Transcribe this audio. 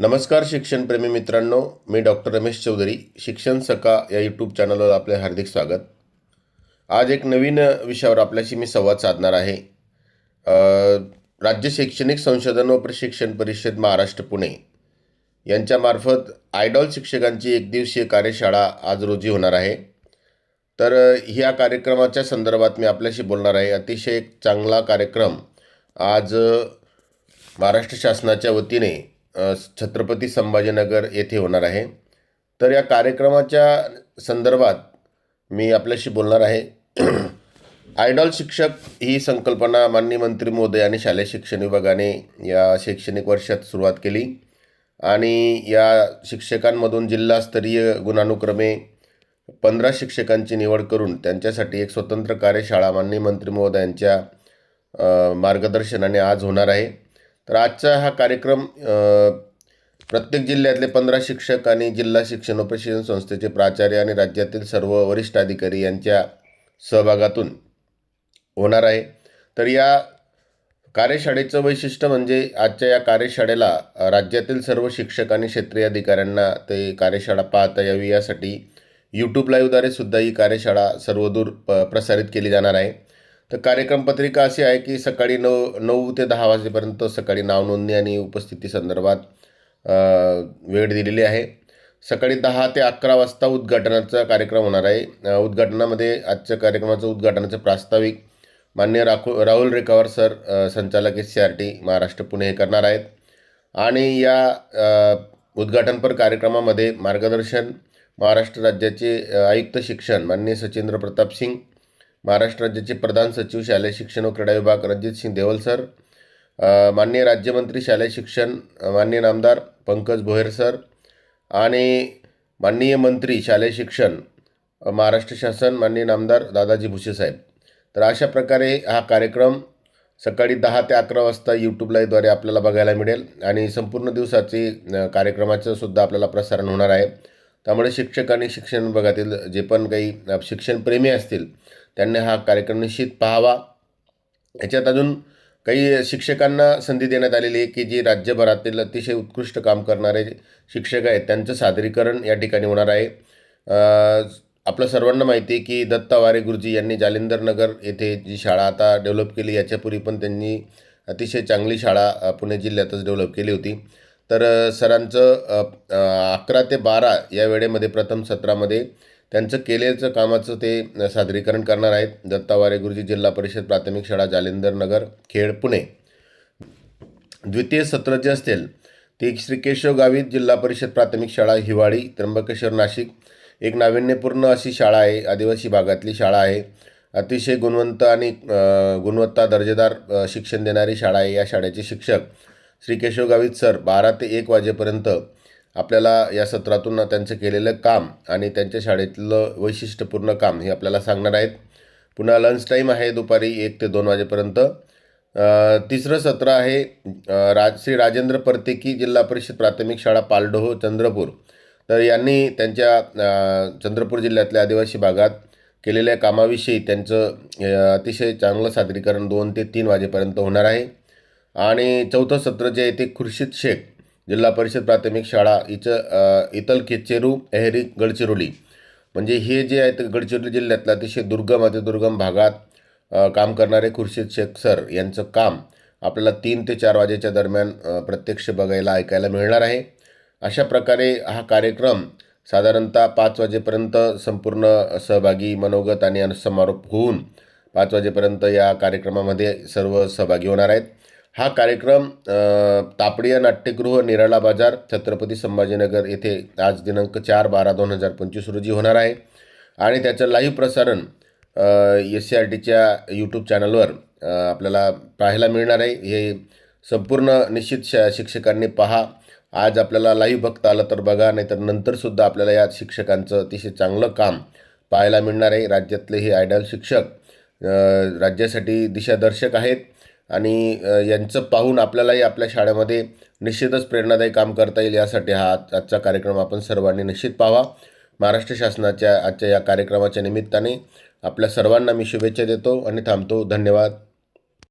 नमस्कार शिक्षणप्रेमी मित्रांनो मी डॉक्टर रमेश चौधरी शिक्षण सका या यूट्यूब चॅनलवर आपले हार्दिक स्वागत. आज एक नवीन विषयावर आपल्याशी मी संवाद साधणार आहे. राज्य शैक्षणिक संशोधन व प्रशिक्षण परिषद महाराष्ट्र पुणे यांच्यामार्फत आयडॉल शिक्षकांची एकदिवसीय कार्यशाळा आज रोजी होणार आहे. तर ह्या कार्यक्रमाच्या संदर्भात मी आपल्याशी बोलणार आहे. अतिशय एक चांगला कार्यक्रम आज महाराष्ट्र शासनाच्या वतीने छत्रपती संभाजीनगर येथे होणार आहे. तर या कार्यक्रमाच्या संदर्भात मी आपल्याशी बोलणार आहे. आयडॉल शिक्षक ही संकल्पना माननीय मंत्री महोदय आणि शालेय शिक्षण विभागाने या शैक्षणिक वर्षात सुरुवात केली. आणि या शिक्षकांमधून जिल्हास्तरीय गुणानुक्रमे पंधरा शिक्षकांची निवड करून त्यांच्यासाठी एक स्वतंत्र कार्यशाळा माननीय मंत्री महोदयांच्या मार्गदर्शनाने आज होणार आहे. तर आजचा हा कार्यक्रम प्रत्येक जिल्ह्यातले पंधरा शिक्षक आणि जिल्हा शिक्षण प्रशिक्षण संस्थेचे प्राचार्य आणि राज्यातील सर्व वरिष्ठ अधिकारी यांच्या सहभागातून होणार आहे. तर या कार्यशाळेचं वैशिष्ट्य म्हणजे आजच्या या कार्यशाळेला राज्यातील सर्व शिक्षक आणि क्षेत्रीय अधिकाऱ्यांना ते कार्यशाळा पाहता यावी यासाठी यूट्यूब लाईव्हद्वारे सुद्धा ही कार्यशाळा सर्वदूर प प्रसारित केली जाणार आहे. तर कार्यक्रम पत्रिका अशी आहे की सकाळी नऊ नऊ ते दहा वाजेपर्यंत सकाळी नाव नोंदणी आणि उपस्थिती संदर्भात वेळ दिलेली आहे. सकाळी दहा ते अकरा वाजता उद्घाटनाचा कार्यक्रम होणार आहे. उद्घाटनामध्ये आजच्या कार्यक्रमाचं उद्घाटनाचं प्रास्ताविक मान्य राखू राहुल रेखावर सर संचालक S C R T Maharashtra Pune हे करणार आहेत. आणि या उद्घाटनपर कार्यक्रमामध्ये मार्गदर्शन महाराष्ट्र राज्याचे आयुक्त शिक्षण माननीय सचिंद्र प्रताप सिंग महाराष्ट्र राज्याचे प्रधान सचिव शालेय शिक्षण व क्रीडा विभाग रणजित सिंग देवल सर माननीय राज्यमंत्री शालेय शिक्षण माननीय नामदार पंकज भोयर सर आणि माननीय मंत्री शालेय शिक्षण महाराष्ट्र शासन माननीय नामदार दादाजी भुसे साहेब. तर अशा प्रकारे हा कार्यक्रम सकाळी दहा ते अकरा वाजता यूट्यूब लाईव्हद्वारे आपल्याला बघायला मिळेल आणि संपूर्ण दिवसाची कार्यक्रमाचं सुद्धा आपल्याला प्रसारण होणार आहे. त्यामुळे शिक्षक आणि शिक्षण विभागातील जे पण काही शिक्षणप्रेमी असतील त्यांनी हा कार्यक्रम निश्चित पाहावा. याच्यात अजून काही शिक्षकांना संधी देण्यात आलेली आहे की जी राज्यभरातील अतिशय उत्कृष्ट काम करणारे शिक्षक आहेत त्यांचं सादरीकरण या ठिकाणी होणार आहे. आपलं सर्वांना माहिती आहे की दत्ता वारे गुरुजी यांनी जालिंदरनगर येथे जी शाळा आता डेव्हलप केली याच्यापूर्वी पण त्यांनी अतिशय चांगली शाळा पुणे जिल्ह्यातच डेव्हलप केली होती. तर सरांचं अकरा ते बारा या वेळेमध्ये प्रथम सत्रामध्ये त्यांचं केलेचं कामाचं ते सादरीकरण करणार आहेत. दत्तावारे गुरुजी जिल्हा परिषद प्राथमिक शाळा जालिंदर नगर खेड पुणे. द्वितीय सत्र जे असतील ते श्री केशव गावित जिल्हा परिषद प्राथमिक शाळा हिवाळी त्र्यंबकेश्वर नाशिक. एक नाविन्यपूर्ण अशी शाळा आहे. आदिवासी भागातली शाळा आहे. अतिशय गुणवंत आणि गुणवत्ता दर्जेदार शिक्षण देणारी शाळा आहे या शाळेचे शिक्षक. श्री केशव गावित सर बारा ते एक वाजेपर्यंत आपल्याला या सत्रातून त्यांचं केलेलं काम आणि त्यांच्या शाळेतलं वैशिष्ट्यपूर्ण काम हे आपल्याला सांगणार आहेत. पुन्हा लंच टाईम आहे दुपारी एक ते दोन वाजेपर्यंत. तिसरं सत्र आहे राज श्री राजेंद्र परतेकी जिल्हा परिषद प्राथमिक शाळा पालडोह चंद्रपूर. तर यांनी त्यांच्या चंद्रपूर जिल्ह्यातल्या आदिवासी भागात केलेल्या कामाविषयी त्यांचं अतिशय चांगलं सादरीकरण दोन ते तीन वाजेपर्यंत होणार आहे. आणि चौथं सत्र जे आहे ते खुर्शीद शेख जिल्हा परिषद प्राथमिक शाळा इचं इतल केचेरू एहरी गडचिरोली. म्हणजे हे जे आहेत गडचिरोली जिल्ह्यातलं अतिशय दुर्गम अतिदुर्गम भागात काम करणारे खुर्शीद शेख सर यांचं काम आपल्याला तीन ते चार वाजेच्या दरम्यान प्रत्यक्ष बघायला ऐकायला मिळणार आहे. अशा प्रकारे हा कार्यक्रम साधारणतः पाच वाजेपर्यंत संपूर्ण सहभागी मनोगत आणि समारोप होऊन पाच वाजेपर्यंत या कार्यक्रमामध्ये सर्व सहभागी होणार आहेत. हा कार्यक्रम तापडिया नाट्यगृह निराळा बाजार छत्रपती संभाजीनगर येथे आज दिनांक चार बारा दोन हजार पंचवीस रोजी होणार आहे. आणि त्याचं लाईव्ह प्रसारण एस सी आर टीच्या यूट्यूब चॅनलवर आपल्याला पाहायला मिळणार आहे. हे संपूर्ण निश्चित श शिक्षकांनी पहा. आज आपल्याला लाईव्ह बघता आलं तर बघा नाहीतर नंतरसुद्धा आपल्याला या शिक्षकांचं अतिशय चांगलं काम पाहायला मिळणार आहे. राज्यातले हे आयडल शिक्षक राज्यासाठी दिशादर्शक आहेत. आणि यांचं पाहून आपल्यालाही आपल्या शाळेमध्ये निश्चितच प्रेरणादायी काम करता येईल यासाठी हा आजचा कार्यक्रम आपण सर्वांनी निश्चित पाहावा. महाराष्ट्र शासनाच्या आजच्या या कार्यक्रमाच्या निमित्ताने आपल्या सर्वांना मी शुभेच्छा देतो आणि थांबतो. धन्यवाद.